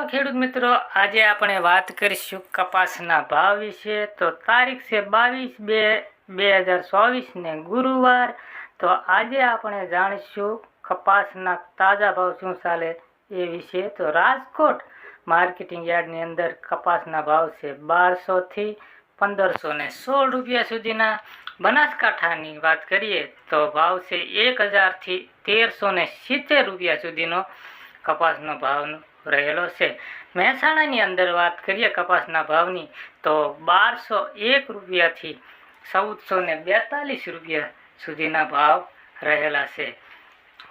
હાલો ખેડૂત મિત્રો, આજે આપણે વાત કરીશું કપાસના ભાવ વિશે. તો તારીખ છે બાવીસ બે બે હજાર ચોવીસને ગુરુવાર. તો આજે આપણે જાણીશું કપાસના તાજા ભાવ શું ચાલે એ વિશે. તો રાજકોટ માર્કેટિંગ યાર્ડની અંદર કપાસના ભાવ છે બારસોથી પંદરસો ને સોળ રૂપિયા સુધીના. બનાસકાંઠાની વાત કરીએ તો ભાવ છે એક હજારથી તેરસો ને સિત્તેર રૂપિયા સુધીનો કપાસનો ભાવ રહેલો છે. મહેસાણાની અંદર વાત કરીએ કપાસના ભાવની, તો બારસો એક રૂપિયાથી ચૌદસો ને બેતાલીસ રૂપિયા સુધીના ભાવ રહેલા છે.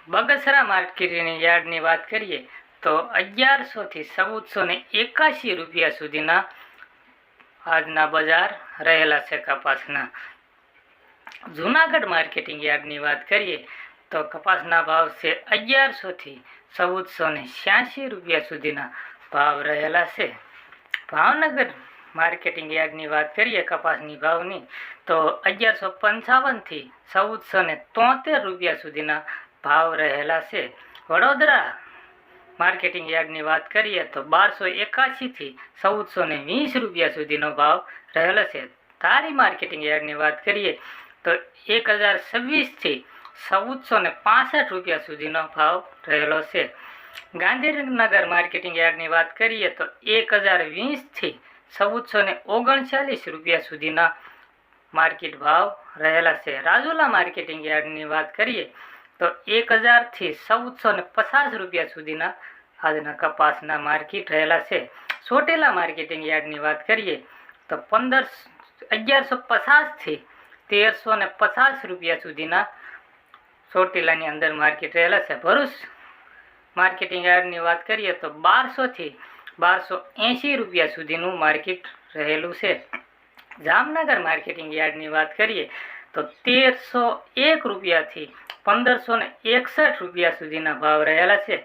બગસરા માર્કેટની યાર્ડની વાત કરીએ, તો અગિયારસોથી ચૌદસો ને એકાશી રૂપિયા સુધીના આજના બજાર રહેલા છે કપાસના. જુનાગઢ માર્કેટિંગ યાર્ડની વાત કરીએ તો કપાસના ભાવ છે અગિયારસોથી ચૌદસો ને રૂપિયા સુધીના ભાવ રહેલા છે. ભાવનગર માર્કેટિંગ યાર્ડની વાત કરીએ કપાસની ભાવની, તો અગિયારસો પંચાવનથી ચૌદસો ને તોતેર રૂપિયા સુધીના ભાવ રહેલા છે. વડોદરા માર્કેટિંગ યાર્ડની વાત કરીએ તો બારસો એકાશીથી ચૌદસો ને વીસ રૂપિયા સુધીનો ભાવ રહેલો છે. ધારી માર્કેટિંગ યાર્ડની વાત કરીએ તો એક હજાર છવ્વીસથી ચૌદસો ને પાસઠ રૂપિયા સુધીનો ભાવ રહેલો છે. ગાંધીનગર માર્કેટિંગ યાર્ડની વાત કરીએ તો એક હજાર વીસથી ચૌદસો ને ઓગણચાલીસ રૂપિયા સુધીના માર્કેટ ભાવ રહેલા છે. રાજુલા માર્કેટિંગ યાર્ડની વાત કરીએ તો એક હજારથી ચૌદસો ને પચાસ રૂપિયા સુધીના આજના કપાસના માર્કેટ રહેલા છે. સોટેલા માર્કેટિંગ યાર્ડની વાત કરીએ તો પંદર અગિયારસો પચાસથી તેરસો ને પચાસ રૂપિયા સુધીના ચોટીલાની અંદર માર્કેટ રહેલા છે. ભરૂચ માર્કેટિંગ યાર્ડની વાત કરીએ તો બારસોથી બારસો એંશી રૂપિયા સુધીનું માર્કેટ રહેલું છે. જામનગર માર્કેટિંગ યાર્ડની વાત કરીએ તો તેરસો એક રૂપિયાથી પંદરસો ને એકસઠ રૂપિયા સુધીના ભાવ રહેલા છે.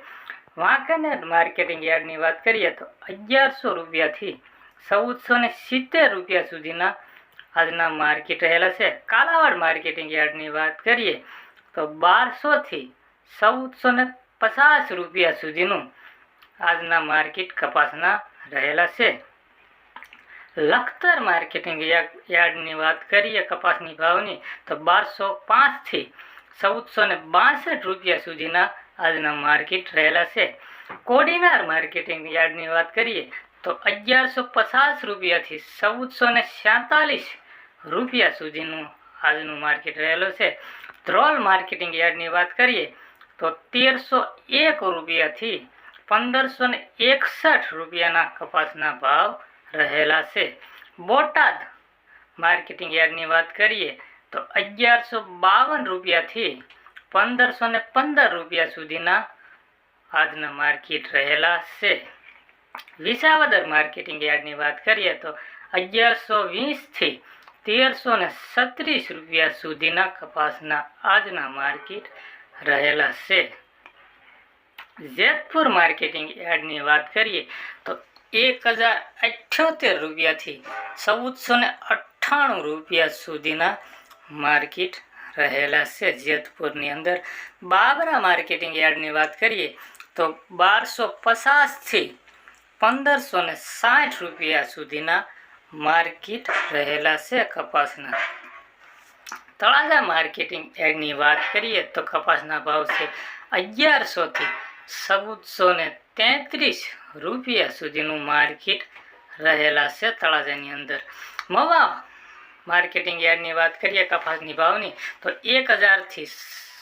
વાંકાનેર માર્કેટિંગ યાર્ડની વાત કરીએ તો અગિયારસો રૂપિયાથી ચૌદસો ને સિત્તેર રૂપિયા સુધીના આજના માર્કેટ રહેલા છે. કાલાવાડ માર્કેટિંગ યાર્ડની વાત કરીએ તો બારસોથી ચૌદસો ને પચાસ રૂપિયા સુધીનું આજના માર્કેટ કપાસના રહેલા છે. લખતર માર્કેટિંગ યાર્ડની વાત કરીએ કપાસની ભાવની, તો બારસો પાંચથી ચૌદસો ને બાસઠ રૂપિયા સુધીના આજના માર્કેટ રહેલા છે. કોડીનાર માર્કેટિંગ યાર્ડની વાત કરીએ, તો અગિયારસો પચાસ રૂપિયાથી ચૌદસો ને રૂપિયા સુધીનું આજનું માર્કેટ રહેલું છે. ધ્રોલ માર્કેટિંગ યાર્ડની વાત કરીએ, તો તેરસો એક રૂપિયાથી પંદરસો ને એકસઠ રૂપિયાના કપાસના ભાવ રહેલા છે. બોટાદ માર્કેટિંગ યાર્ડની વાત કરીએ, તો અગિયારસો બાવન રૂપિયાથી પંદરસો ને પંદર રૂપિયા સુધીના આજના માર્કેટ રહેલા છે. વિસાવદર માર્કેટિંગ યાર્ડની વાત કરીએ, તો અગિયારસો વીસથી તેરસો ને છત્રીસ રૂપિયા સુધીના કપાસના આજના માર્કેટ રહેલા છે. જેતપુર માર્કેટિંગ યાર્ડની વાત કરીએ તો એક હજાર અઠ્યોતેર રૂપિયાથી ચૌદસો ને અઠ્ઠાણું રૂપિયા સુધીના માર્કેટ રહેલા છે જેતપુરની અંદર. બાબરા માર્કેટિંગ યાર્ડની વાત કરીએ તો બારસો પચાસથી પંદરસો ને સાઠ રૂપિયા સુધીના માર્કેટ રહેલા છે કપાસના. તળાજા માર્કેટિંગ એડની વાત કરીએ તો કપાસના ભાવ છે અગિયારસોથી ચૌદસો ને તેત્રીસ રૂપિયા સુધીનું માર્કેટ રહેલા છે તળાજાની અંદર. મવા માર્કેટિંગ યાર્ડની વાત કરીએ કપાસની ભાવની, તો એક હજારથી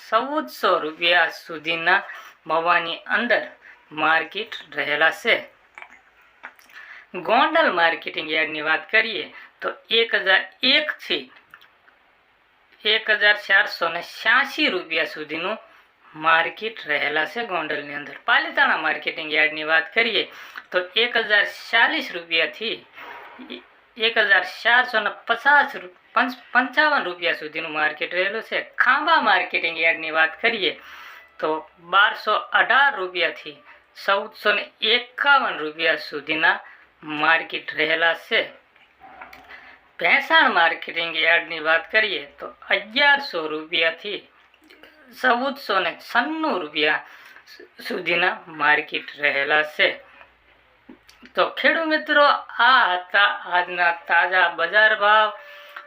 ચૌદસો રૂપિયા સુધીના મવાની અંદર માર્કેટ રહેલા છે ગોંડલ માર્કેટિંગ યાર્ડની વાત કરીએ, તો એક હજાર એકથી એક હજાર ચારસો ને છ્યાસી રૂપિયા સુધીનું માર્કેટ રહેલા છે ગોંડલની અંદર. પાલિતાણા માર્કેટિંગ યાર્ડની વાત કરીએ, તો એક હજાર ચાલીસ રૂપિયાથી એક હજાર ચારસો ને પચાસ પંચાવન રૂપિયા સુધીનું માર્કેટ રહેલું છે. ખાંભા માર્કેટિંગ યાર્ડની વાત કરીએ, તો બારસો અઢાર રૂપિયાથી ચૌદસો ને એકાવન રૂપિયા સુધીના માર્કેટ રહેલા છે. ભેંસાણ માર્કેટિંગ યાર્ડની વાત કરીએ તો અગિયારસો રૂપિયાથી ચૌદસો ને છન્નું રૂપિયા સુધીના માર્કેટ રહેલા છે. તો ખેડૂત મિત્રો, આ હતા આજના તાજા બજાર ભાવ.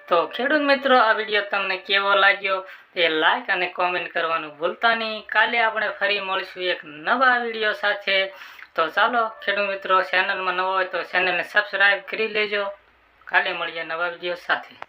તો ખેડૂત મિત્રો, આ વીડિયો તમને કેવો લાગ્યો? તે લાઈક અને કોમેન્ટ કરવાનું ભૂલતા નહીં. કાલે આપણે ફરી મળીશું એક નવા વીડિયો સાથે. તો ચાલો, ખેડૂત મિત્રો ચેનલમાં નવો હોય તો ચેનલને સબસ્ક્રાઈબ કરી લેજો. કાલે મળીએ નવા વીડિયો સાથે.